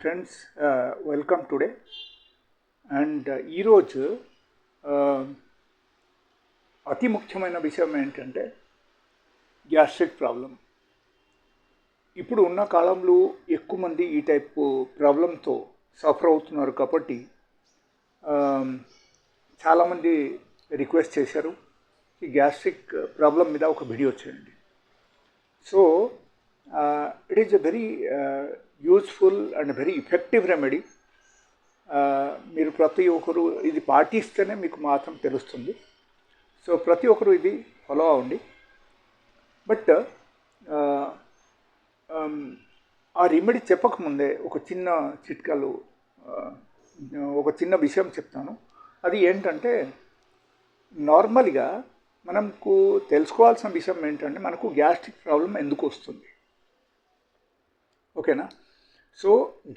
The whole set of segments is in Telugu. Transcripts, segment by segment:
ఫ్రెండ్స్ వెల్కమ్ టుడే అండ్ ఈరోజు అతి ముఖ్యమైన విషయం ఏంటంటే గ్యాస్ట్రిక్ ప్రాబ్లం ఇప్పుడు ఉన్న కాలంలో ఎక్కువ మంది ఈ టైప్ ప్రాబ్లంతో సఫర్ అవుతున్నారు కాబట్టి చాలామంది రిక్వెస్ట్ చేశారు ఈ గ్యాస్ట్రిక్ ప్రాబ్లం మీద ఒక వీడియో చేయండి. So it is a very useful and very effective remedy. మీరు ప్రతి ఒక్కరు ఇది పాటిస్తేనే మీకు మాత్రం తెలుస్తుంది. సో ప్రతి ఒక్కరు ఇది ఫాలో అవ్వండి. బట్ ఆ రెమెడీ చెప్పకముందే ఒక చిన్న చిట్కాలు ఒక చిన్న విషయం చెప్తాను. అది ఏంటంటే నార్మల్గా మనకు తెలుసుకోవాల్సిన విషయం ఏంటంటే మనకు గ్యాస్ట్రిక్ ప్రాబ్లం ఎందుకు వస్తుంది? ఓకేనా? సో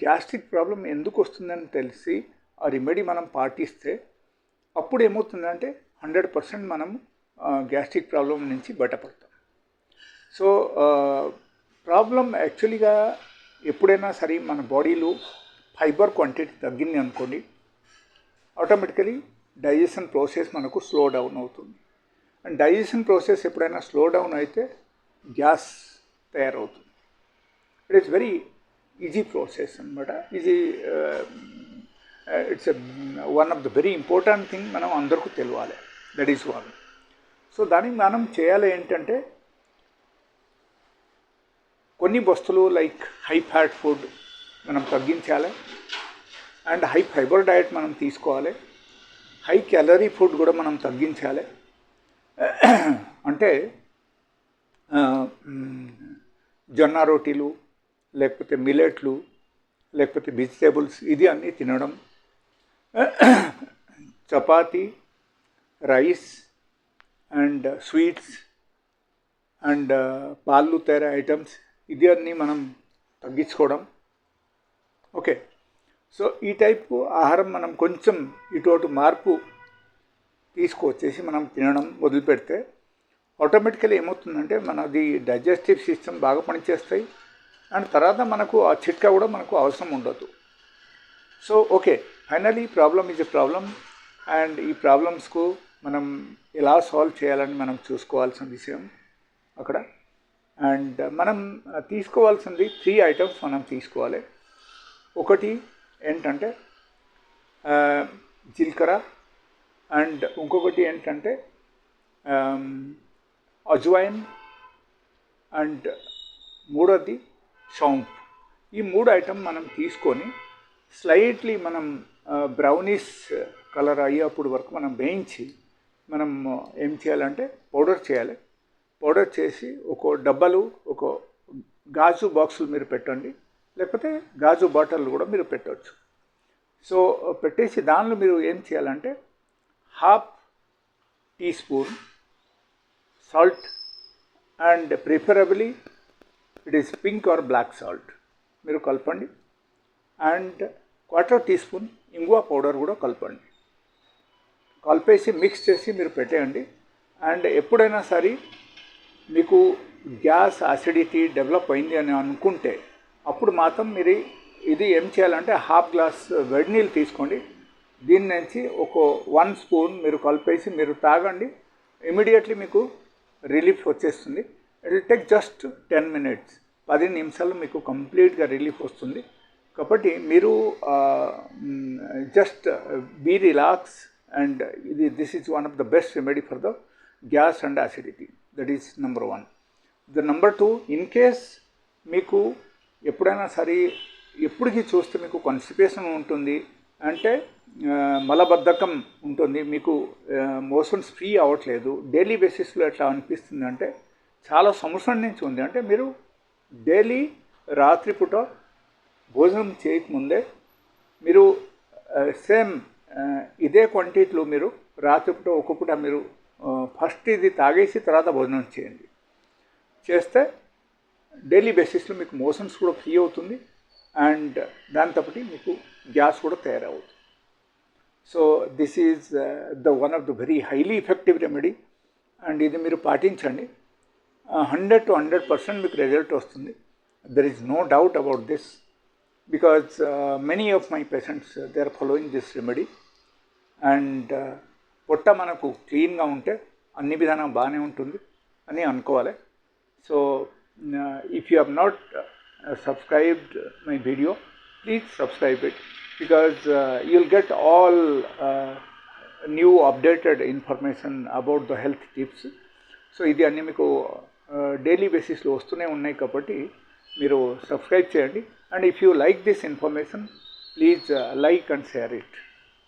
గ్యాస్ట్రిక్ ప్రాబ్లం ఎందుకు వస్తుందని తెలిసి ఆ రెమెడీ మనం పాటిస్తే అప్పుడు ఏమవుతుందంటే హండ్రెడ్ పర్సెంట్ మనం గ్యాస్ట్రిక్ ప్రాబ్లం నుంచి బయటపడతాం. సో ప్రాబ్లం యాక్చువల్గా ఎప్పుడైనా సరే మన బాడీలో ఫైబర్ క్వాంటిటీ తగ్గింది అనుకోండి ఆటోమేటికలీ డైజెషన్ ప్రాసెస్ మనకు స్లో డౌన్ అవుతుంది. అండ్ డైజెషన్ ప్రాసెస్ ఎప్పుడైనా స్లో డౌన్ అయితే గ్యాస్ తయారవుతుంది. It is very easy process అనమాట easy it's one of the very important thing మనం అందరికీ తెలియాలి దట్ ఈస్ వన్ సో దానికి మనం చేయాలి ఏంటంటే కొన్ని వస్తువులు లైక్ హై ఫ్యాట్ ఫుడ్ మనం తగ్గించాలి. అండ్ హై ఫైబర్ డయట్ మనం తీసుకోవాలి. హై క్యాలరీ ఫుడ్ కూడా మనం తగ్గించాలి. అంటే జొన్న రోటీలు లేకపోతే మిలెట్లు లేకపోతే వెజిటేబుల్స్ ఇది అన్నీ తినడం. Chapati rice and sweets and పాలు తేర ఐటమ్స్ ఇది అన్నీ మనం తగ్గించుకోవడం. ఓకే. సో ఈ టైపు ఆహారం మనం కొంచెం ఇటు మార్పు తీసుకొచ్చేసి మనం తినడం మొదలు పెడితే ఆటోమేటికలీ ఏమవుతుందంటే మనది డైజెస్టివ్ సిస్టమ్ బాగా పనిచేస్తాయి. అండ్ తర్వాత మనకు ఆ చిట్కా కూడా మనకు అవసరం ఉండదు. So okay finally problem is a problem and ఈ ప్రాబ్లమ్స్కు మనం ఎలా సాల్వ్ చేయాలని మనం చూసుకోవాల్సిన విషయం అక్కడ. అండ్ మనం తీసుకోవాల్సింది త్రీ ఐటమ్స్ మనం తీసుకోవాలి. ఒకటి ఏంటంటే జీలకర్ర అండ్ ఇంకొకటి ఏంటంటే అజ్వైన్ అండ్ మూడోది సౌంప్ ఈ మూడు ఐటమ్ మనం తీసుకొని స్లైట్లీ మనం బ్రౌనీస్ కలర్ అయ్యేప్పుడు వరకు మనం వేయించి మనం ఏం చేయాలంటే పౌడర్ చేయాలి. పౌడర్ చేసి ఒక డబ్బాలు ఒక గాజు బాక్సులు మీరు పెట్టండి. లేకపోతే గాజు బాటిల్ కూడా మీరు పెట్టవచ్చు సో పెట్టేసి దానిలో మీరు ఏం చేయాలంటే half teaspoon salt and preferably it is pink or black salt. మీరు కలపండి. అండ్ క్వార్టర్ టీ స్పూన్ ఇంగువా పౌడర్ కూడా కలపండి. కలిపేసి మిక్స్ చేసి మీరు పెట్టేయండి. అండ్ ఎప్పుడైనా సరే మీకు గ్యాస్ అసిడిటీ డెవలప్ అయింది అని అనుకుంటే అప్పుడు మాత్రం మీరు ఇది ఏం చేయాలంటే హాఫ్ గ్లాస్ వెడ్ నీళ్ళు తీసుకోండి. దీని నుంచి ఒక వన్ స్పూన్ మీరు కలిపేసి మీరు తాగండి. ఇమీడియట్లీ మీకు రిలీఫ్ వచ్చేస్తుంది. It will take just ten minutes పది నిమిషాలు మీకు కంప్లీట్గా రిలీఫ్ వస్తుంది. కాబట్టి మీరు జస్ట్ బీ రిలాక్స్ అండ్ ఇది this is one of the best remedy for the gas and acidity that is number one the number two in case మీకు ఎప్పుడైనా సరే ఎప్పటికీ చూస్తే మీకు కాన్స్టిపేషన్ ఉంటుంది అంటే మలబద్ధకం ఉంటుంది మీకు మోషన్స్ ఫ్రీ అవ్వట్లేదు డైలీ బేసిస్లో ఎట్లా అనిపిస్తుంది అంటే చాలా సంవత్సరం నుంచి ఉంది. అంటే మీరు డైలీ రాత్రిపూట భోజనం చేయకముందే మీరు సేమ్ ఇదే క్వాంటిటీలో మీరు రాత్రిపూట ఒక్కొక్కట మీరు ఫస్ట్ ఇది తాగేసి తర్వాత భోజనం చేయండి. చేస్తే డైలీ బేసిస్లో మీకు మోషన్స్ కూడా ఫ్రీ అవుతుంది అండ్ దాంతోపాటి మీకు గ్యాస్ కూడా తయారవుతుంది. So this is the one of the very highly effective remedy and ఇది మీరు పాటించండి. హండ్రెడ్ టు హండ్రెడ్ పర్సెంట్ మీకు రిజల్ట్ వస్తుంది. There is no doubt about this because many of my patients they are following this remedy and పొట్ట మనకు క్లీన్గా ఉంటే అన్ని విధానం బాగానే ఉంటుంది అని అనుకోవాలి. So if you have not subscribed my video please subscribe it because you'll get all new updated information about the health tips so ఇది అన్ని మీకు డైలీ బేసిస్లో వస్తూనే ఉన్నాయి కాబట్టి మీరు సబ్స్క్రైబ్ చేయండి. And if you like this information please like and share it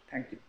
thank you